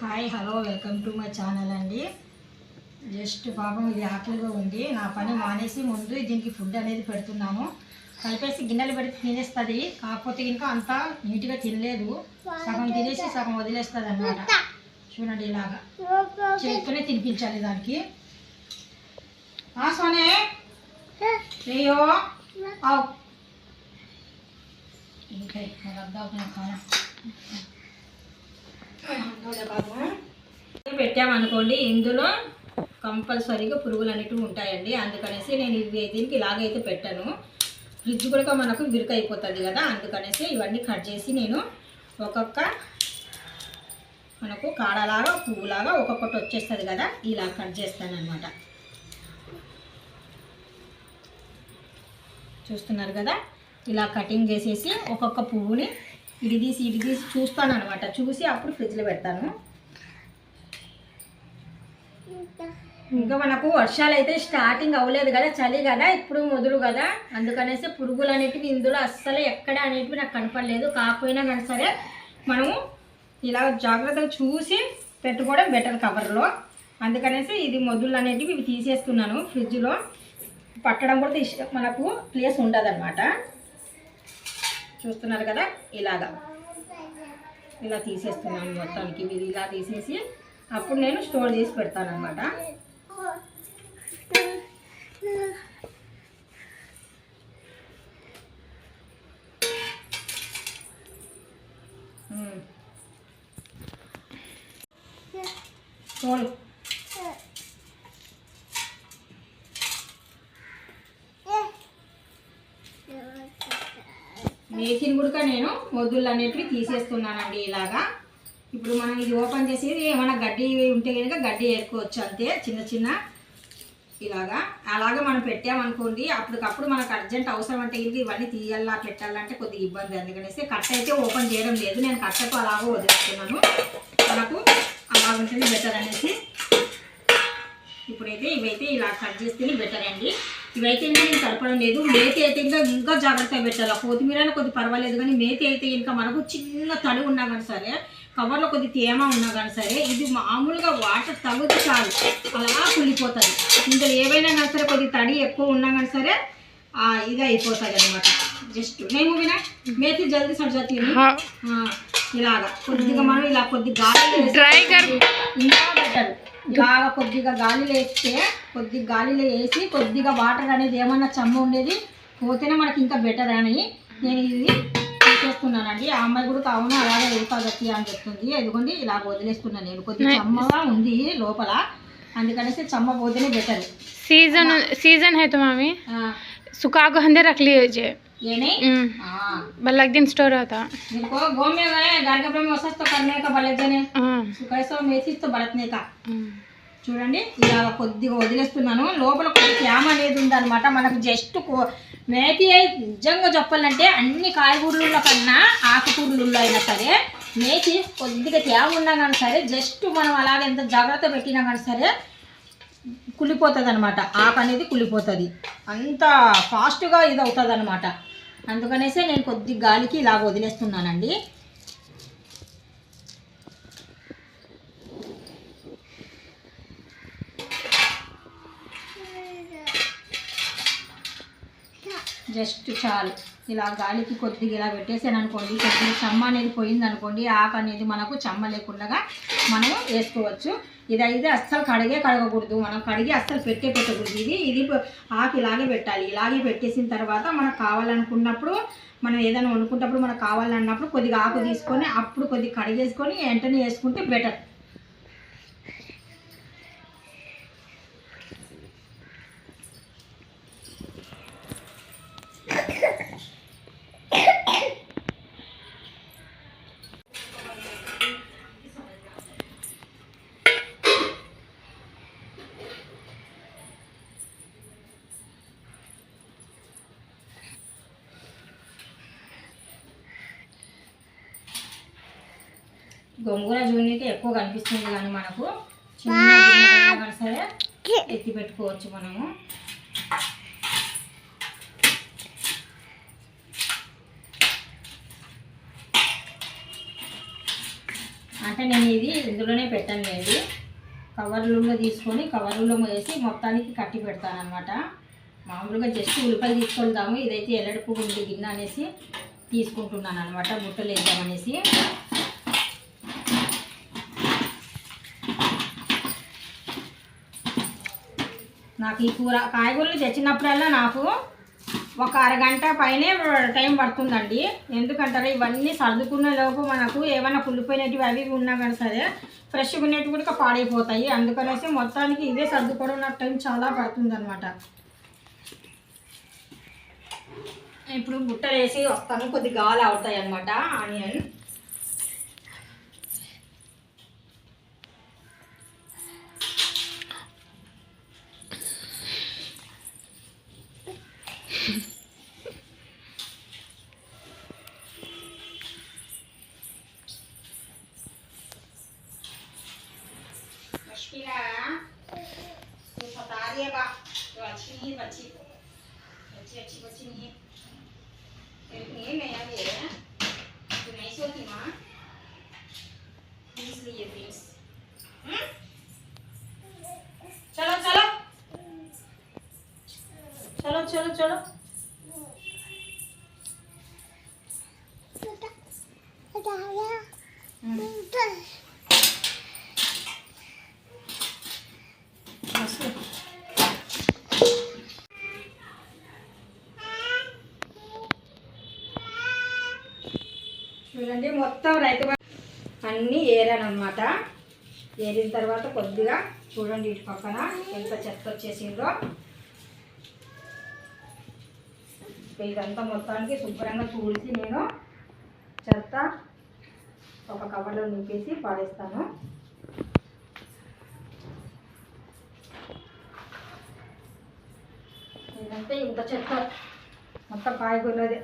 Hi hello welcome to my channel అండి. Just పాపం ఇది ఆకలిగా ఉంది. నా పని మానేసి ముందు దీనికి ఫుడ్ అనేది పెడుతున్నాను. కలిపేసి గిన్నెలు పెడితే తినేస్తుంది. కాకపోతే ఇంకా అంతా నీట్గా తినలేదు. సగం తినేసి సగం వదిలేస్తుంది అన్నమాట చూడండి ఇలాగా. చేతితోనే తినిపించాలి దానికి. ఆ సోనే. అయ్యో ఇంకా ఇక్కడ అద్దాం పెట్టామనుకోండి ఇందులో కంపల్సరీగా పురుగులు అనేటివి ఉంటాయండి. అందుకనేసి నేను ఇది దీనికి ఇలాగైతే పెట్టాను. ఫ్రిడ్జ్ కూడా మనకు విరుకు అయిపోతుంది కదా అందుకనేసి ఇవన్నీ కట్ చేసి నేను ఒక్కొక్క మనకు కాడలాగా పువ్వులాగా ఒక్కొక్కటి వచ్చేస్తుంది కదా ఇలా కట్ చేస్తాను అనమాట చూస్తున్నారు కదా? ఇలా కటింగ్ చేసేసి ఒక్కొక్క పువ్వుని ఇడి తీసి ఇడి తీసి చూస్తాను అనమాట చూసి అప్పుడు ఫ్రిడ్జ్లో పెడతాను. ఇంకా మనకు వర్షాలు అయితే స్టార్టింగ్ అవ్వలేదు కదా చలి కదా ఇప్పుడు మొదలు కదా. అందుకనేసి పురుగులు అనేటివి ఇందులో అస్సలు ఎక్కడ అనేటివి నాకు కనపడలేదు. కాకపోయినా కానీ సరే మనము ఇలా జాగ్రత్తగా చూసి పెట్టుకోవడం బెటర్ కవర్లో అందుకనేసి ఇది మొదలు అనేటివి ఇవి తీసేస్తున్నాను ఫ్రిడ్జ్లో పట్టడం కూడా మనకు ప్లేస్ ఉండదు చూస్తున్నారు కదా? ఇలాగా. ఇలా తీసేస్తున్నాను మొత్తానికి. ఇది ఇలా తీసేసి అప్పుడు నేను స్టోర్ చేసి పెడతాను అనమాట చూడు మేతిని కూడా నేను మొద్దులు అనేటివి తీసేస్తున్నానండి ఇలాగా. ఇప్పుడు మనం ఇది ఓపెన్ చేసేది ఏమైనా గడ్డి ఉంటే కనుక గడ్డి ఏరుకోవచ్చు అంతే చిన్న చిన్న ఇలాగా. అలాగే మనం పెట్టామనుకోండి అప్పటికప్పుడు మనకు అర్జెంట్ అవసరం అంటే ఇది ఇవన్నీ తీయాలా పెట్టాలంటే కొద్దిగా ఇబ్బంది. అందుకనేసి కట్ అయితే ఓపెన్ చేయడం లేదు. నేను కట్టకు అలాగో వదిలేస్తున్నాను. మనకు అలా ఉంటుంది బెటర్ అనేసి. ఇప్పుడైతే ఇవైతే ఇలా కట్ చేస్తేనే బెటర్ అండి. ఇవైతే ఇంకా నేను కలపడం లేదు. మేతి అయితే ఇంకా ఇంకా జాగ్రత్తగా పెట్టాలి. కొత్తిమీర కొద్ది పర్వాలేదు కానీ మేతి అయితే ఇంకా మనకు చిన్న తడి ఉన్నా కానీ సరే కవర్లో కొద్ది తేమ ఉన్నా కానీ సరే ఇది మామూలుగా వాటర్ తగ్గితే చాలు. అలా కుళ్ళిపోతుంది. ఇందులో ఏవైనా కానీ సరే కొద్ది తడి ఎక్కువ ఉన్నా కానీ సరే ఇది అయిపోతుంది అనమాట జస్ట్ నేను వినా? మేతి జల్దీ సర్జాతి ఇలాగా. కొద్దిగా మనం ఇలా కొద్ది గాలి ఇంకా బెటర్. బాగా కొద్దిగా గాలిలో వేస్తే కొద్దిగా గాలిలో వేసి కొద్దిగా వాటర్ అనేది ఏమన్నా చమ్మ ఉండేది పోతేనే మనకి ఇంకా బెటర్ అని నేను ఇది తీసేస్తున్నానండి. ఆ అమ్మాయి కూడా కావున అలాగే వెళ్ళిపోగట్టి అని చెప్తుంది. ఎందుకండి ఇలా వదిలేస్తున్నాను నేను. కొద్దిగా చమ్మగా ఉంది లోపల. అందుకనేసి చమ్మ పోతేనే బెటర్ సీజన్ సీజన్ అయితే మామి. సుఖాకు అందే రక్లీ अंदर रख लीजिए ఏనే हम्म, बल्ला एक दिन स्टोर होता इनको गाँव में गए घर कपड़े में वसत तो करने का भले जने हाँ, कैसो मेथी तो बरतने का हम्म, చూడండి ఇలా కొద్దిగా వదిలేస్తున్నాను లోపల కొద్ది తేమ అనేది ఉందన్నమాట మనకు జస్ట్ మేతి అయి నిజంగా చెప్పాలంటే అన్ని కాయగూరల కన్నా ఆకుకూరలు అయినా సరే మేతి కొద్దిగా తేమ ఉన్నా కానీ సరే జస్ట్ మనం అలాగే ఎంత జాగ్రత్త పెట్టినా కానీ సరే కుళ్ళిపోతుంది అనమాట ఆకు అనేది కుళ్ళిపోతుంది అంత ఫాస్ట్గా ఇది అవుతుంది అనమాట అందుకనేసే నేను కొద్ది గాలికి ఇలా వదిలేస్తున్నానండి. జస్ట్ చాలు. ఇలా గాలికి కొద్దిగా ఇలా పెట్టేసాను అనుకోండి కొద్దిగా చెమ్మ అనేది పోయింది అనుకోండి ఆకు అనేది మనకు చెమ్మ లేకుండా మనం వేసుకోవచ్చు. ఇది అయితే అస్సలు కడిగే కడగకూడదు మనం కడిగి అస్సలు పెట్టే పెట్టకూడదు. ఇది ఇది ఆకు ఇలాగే పెట్టాలి. ఇలాగే పెట్టేసిన తర్వాత మనకు కావాలనుకున్నప్పుడు మనం ఏదైనా వండుకున్నప్పుడు మనకు కావాలన్నప్పుడు కొద్దిగా ఆకు తీసుకొని అప్పుడు కొద్దిగా కడిగేసుకొని వెంటనే వేసుకుంటే బెటర్ గోంగూర జూనికి ఎక్కువ కనిపిస్తుంది కానీ మనకు చిన్న సరే ఎత్తి పెట్టుకోవచ్చు మనము. అంటే నేను ఇది ఇందులోనే పెట్టాను లేదు కవర్లలో తీసుకొని కవర్లో వేసి మొత్తానికి కట్టి పెడతాను అనమాట మామూలుగా జస్ట్ ఉల్లిపాయలు తీసుకుందాము ఇదైతే ఎల్లడిపు ఉంది గిన్నె అనేసి తీసుకుంటున్నాను అనమాట బుట్టలు వేద్దామనేసి నాకు ఈ కూర కాయగూరలు తెచ్చినప్పుడల్లా నాకు ఒక అరగంట పైనే టైం పడుతుందండి. ఎందుకంటారా ఇవన్నీ సర్దుకునే లోపు మనకు ఏమైనా కుళ్ళిపోయినవి అవి ఉన్నా కానీ సరే ఫ్రెష్గా ఉన్నట్టు కూడా పాడైపోతాయి. అందుకనేసి మొత్తానికి ఇదే సర్దుకోవడం నాకు టైం చాలా పడుతుందనమాట ఇప్పుడు బుట్టలు వేసి వస్తాను. కొద్ది గాలి అవుతాయి అనమాట ఆనియన్. चलो चलो चलो చూడండి మొత్తం రైతు అన్నీ ఏరాను అనమాట ఏరిన తర్వాత కొద్దిగా చూడండి ఇటు పక్కన ఎంత చెత్త వచ్చేసిందో. ఇదంతా మొత్తానికి శుభ్రంగా చూసి నేను చెత్త ఒక కవర్లో నింపేసి పాడేస్తాను. ఇదంతా ఇంత చెత్త. మొత్తం కాయగూరదే